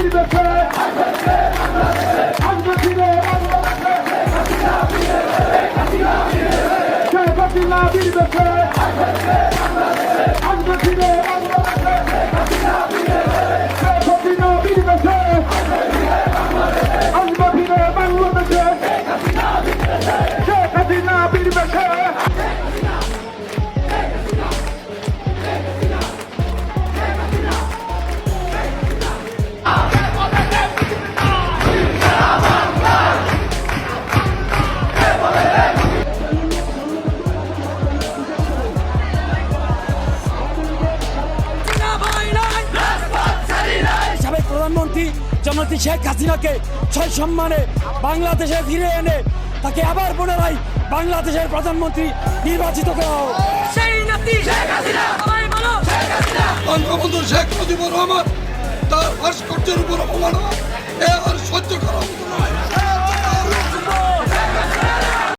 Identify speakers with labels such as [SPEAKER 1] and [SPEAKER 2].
[SPEAKER 1] Dilbeke, Angatine, Angatine,
[SPEAKER 2] Dilbeke, প্রধানমন্ত্রী জনতি শেখ হাসিনাকে ছয় সম্মানে বাংলাদেশে ফিরে এনে তাকে আবার পুনরায় বাংলাদেশের প্রধানমন্ত্রী নির্বাচিত করা হোক।
[SPEAKER 3] সেই নাতি শেখ হাসিনা সবাই শেখ হাসিনা
[SPEAKER 4] বঙ্গবন্ধু শেখ মুজিবুর রহমান তার ভাস্কর্যের উপর অপমান